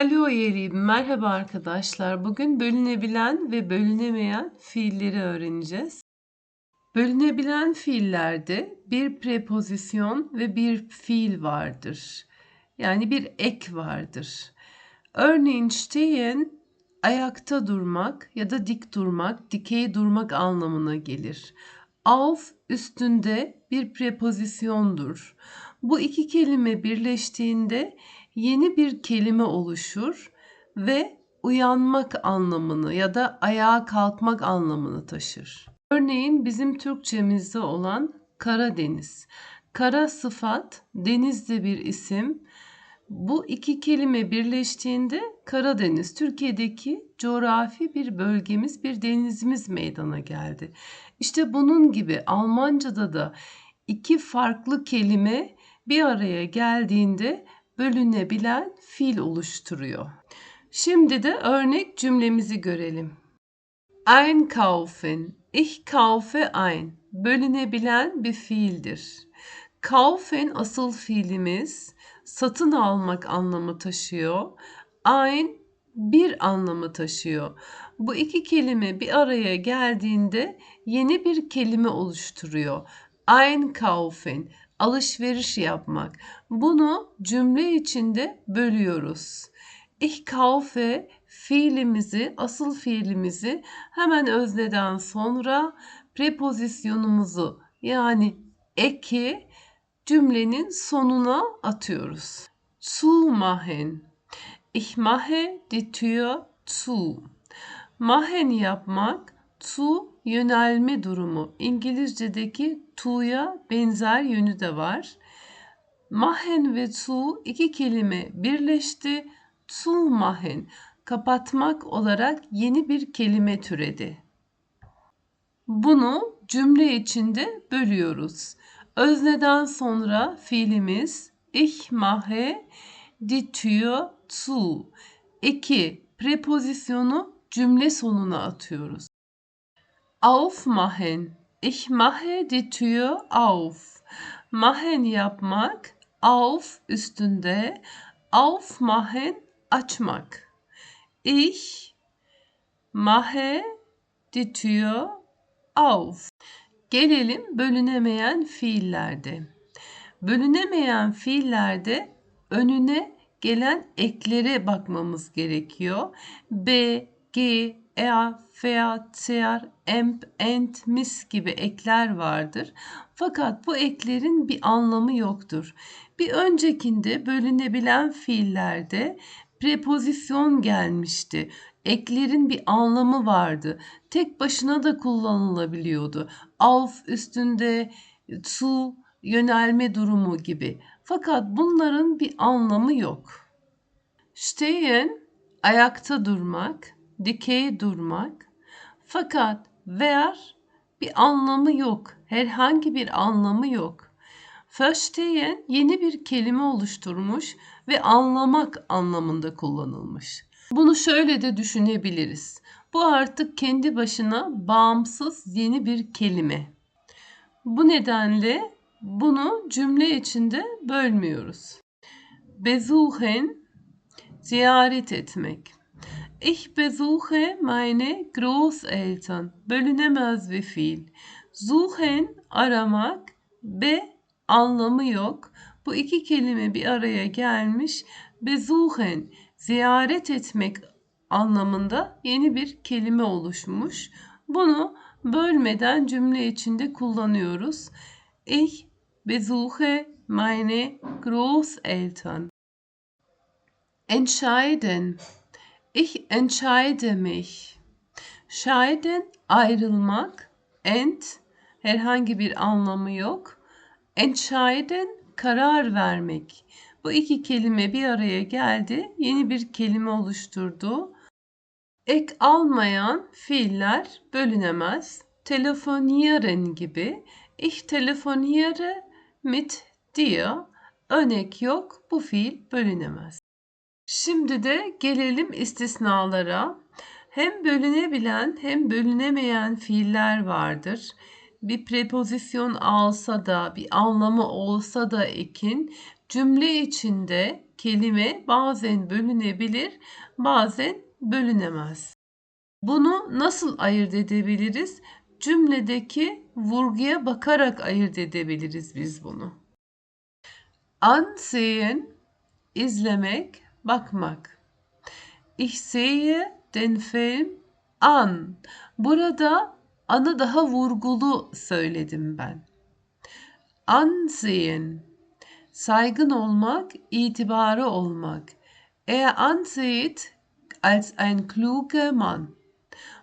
Alo Yeri, merhaba arkadaşlar. Bugün bölünebilen ve bölünemeyen fiilleri öğreneceğiz. Bölünebilen fiillerde bir prepozisyon ve bir fiil vardır. Yani bir ek vardır. Örneğin stehen ayakta durmak ya da dik durmak, dikey durmak anlamına gelir. Auf üstünde bir prepozisyondur. Bu iki kelime birleştiğinde yeni bir kelime oluşur ve uyanmak anlamını ya da ayağa kalkmak anlamını taşır. Örneğin bizim Türkçemizde olan Karadeniz. Kara sıfat, deniz de bir isim. Bu iki kelime birleştiğinde Karadeniz, Türkiye'deki coğrafi bir bölgemiz, bir denizimiz meydana geldi. İşte bunun gibi Almanca'da da iki farklı kelime bir araya geldiğinde bölünebilen fiil oluşturuyor. Şimdi de örnek cümlemizi görelim. Einkaufen, ich kaufe ein. Bölünebilen bir fiildir. Kaufen asıl fiilimiz satın almak anlamı taşıyor. Ein bir anlamı taşıyor. Bu iki kelime bir araya geldiğinde yeni bir kelime oluşturuyor. Einkaufen alışveriş yapmak. Bunu cümle içinde bölüyoruz. Ich kaufe fiilimizi, asıl fiilimizi hemen özneden sonra prepozisyonumuzu yani eki cümlenin sonuna atıyoruz. Zu machen. Ich mache die Tür zu. Machen yapmak, zu yönelme durumu. İngilizce'deki to'ya benzer yönü de var. Machen ve zu iki kelime birleşti. Zu machen kapatmak olarak yeni bir kelime türedi. Bunu cümle içinde bölüyoruz. Özneden sonra fiilimiz ich mache die Tür zu. İki prepozisyonu cümle sonuna atıyoruz. Aufmachen. Ich mache die Tür auf. Machen yapmak, auf üstünde, aufmachen açmak. Ich mache die Tür auf. Gelelim bölünemeyen fiillerde. Bölünemeyen fiillerde önüne gelen eklere bakmamız gerekiyor. B, G, ea, fea, tear, emp, ent, mis gibi ekler vardır. Fakat bu eklerin bir anlamı yoktur. Bir öncekinde bölünebilen fiillerde prepozisyon gelmişti. Eklerin bir anlamı vardı. Tek başına da kullanılabiliyordu. Auf üstünde zu yönelme durumu gibi. Fakat bunların bir anlamı yok. Stehen ayakta durmak, dikey durmak. Fakat ver bir anlamı yok. Herhangi bir anlamı yok. Verstehen yeni bir kelime oluşturmuş ve anlamak anlamında kullanılmış. Bunu şöyle de düşünebiliriz. Bu artık kendi başına bağımsız yeni bir kelime. Bu nedenle bunu cümle içinde bölmüyoruz. Besuchen ziyaret etmek. Ich besuche meine Großeltern. Bölünemez bir fiil. Suchen aramak be anlamı yok. Bu iki kelime bir araya gelmiş. Besuchen ziyaret etmek anlamında yeni bir kelime oluşmuş. Bunu bölmeden cümle içinde kullanıyoruz. Ich besuche meine Großeltern. Entscheiden Ich entscheide mich. Scheiden ayrılmak. Ent herhangi bir anlamı yok. Entscheiden karar vermek. Bu iki kelime bir araya geldi. Yeni bir kelime oluşturdu. Ek almayan fiiller bölünemez. Telefonieren gibi. Ich telefoniere mit dir. Önek yok. Bu fiil bölünemez. Şimdi de gelelim istisnalara. Hem bölünebilen hem bölünemeyen fiiller vardır. Bir prepozisyon alsa da, bir anlamı olsa da ekin cümle içinde kelime bazen bölünebilir, bazen bölünemez. Bunu nasıl ayırt edebiliriz? Cümledeki vurguya bakarak ayırt edebiliriz biz bunu. Ansehen, izlemek, bakmak. Ich sehe den Film an. Burada anı daha vurgulu söyledim ben. Ansehen, saygın olmak, itibarı olmak. Er ansieht als ein kluger Mann.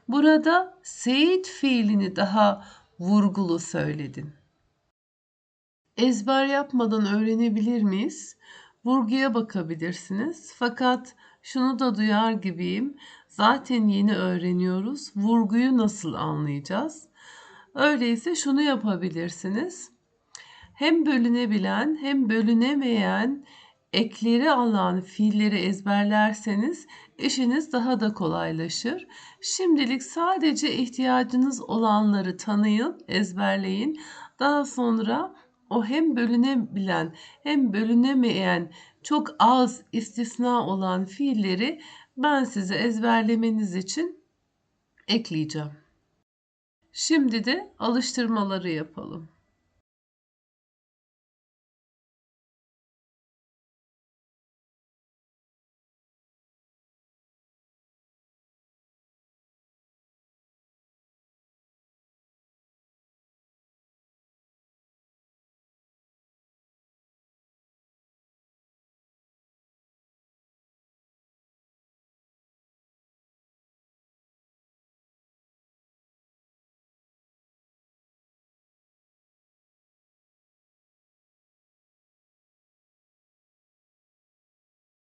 Burada seyit fiilini daha vurgulu söyledin. Ezber yapmadan öğrenebilir miyiz? Vurguya bakabilirsiniz. Fakat şunu da duyar gibiyim. Zaten yeni öğreniyoruz. Vurguyu nasıl anlayacağız? Öyleyse şunu yapabilirsiniz. Hem bölünebilen hem bölünemeyen ekleri alan fiilleri ezberlerseniz işiniz daha da kolaylaşır. Şimdilik sadece ihtiyacınız olanları tanıyın, ezberleyin. Daha sonra o hem bölünebilen hem bölünemeyen çok az istisna olan fiilleri ben size ezberlemeniz için ekleyeceğim. Şimdi de alıştırmaları yapalım.